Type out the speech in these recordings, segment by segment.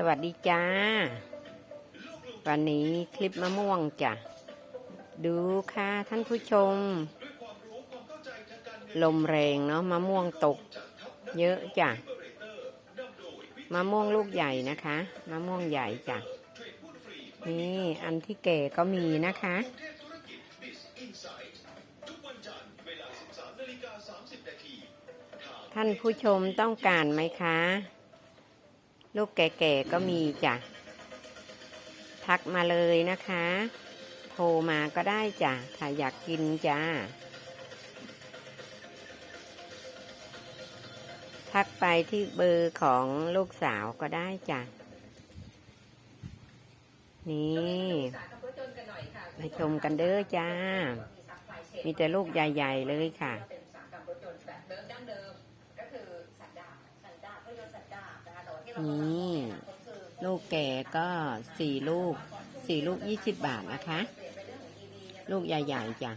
สวัสดีจ้า วันนี้คลิปมะม่วงจ้ะ ดูค่ะท่านผู้ชม ลมแรงเนาะมะม่วงตก เยอะจ้ะ มะม่วงลูกใหญ่นะคะ มะม่วงใหญ่จ้ะ นี่อันที่แก่ก็มีนะคะ ท่านผู้ชมต้องการไหมคะ ลูกแก่ๆก็มีจ้ะ ทักมาเลยนะคะ โทรมาก็ได้จ้ะ ถ้าอยากกินจ้า ทักไปที่เบอร์ของลูกสาวก็ได้จ้ะ นี่มาชมกันเด้อจ้า มีแต่ลูกใหญ่ ๆ เลยค่ะ นี่ลูกแก่ก็สี่ลูกสี่ลูกยี่สิบบาทนะคะ ลูกใหญ่ๆจ้ะ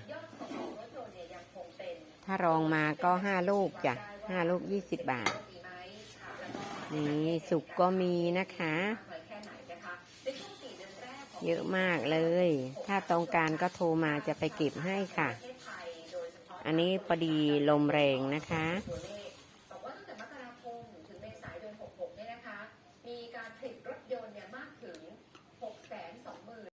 ถ้ารองมาก็ห้าลูกจ้ะห้าลูกยี่สิบบาท นี่สุกก็มีนะคะ เยอะมากเลย ถ้าต้องการก็โทรมาจะไปเก็บให้ค่ะ อันนี้พอดีลมแรงนะคะ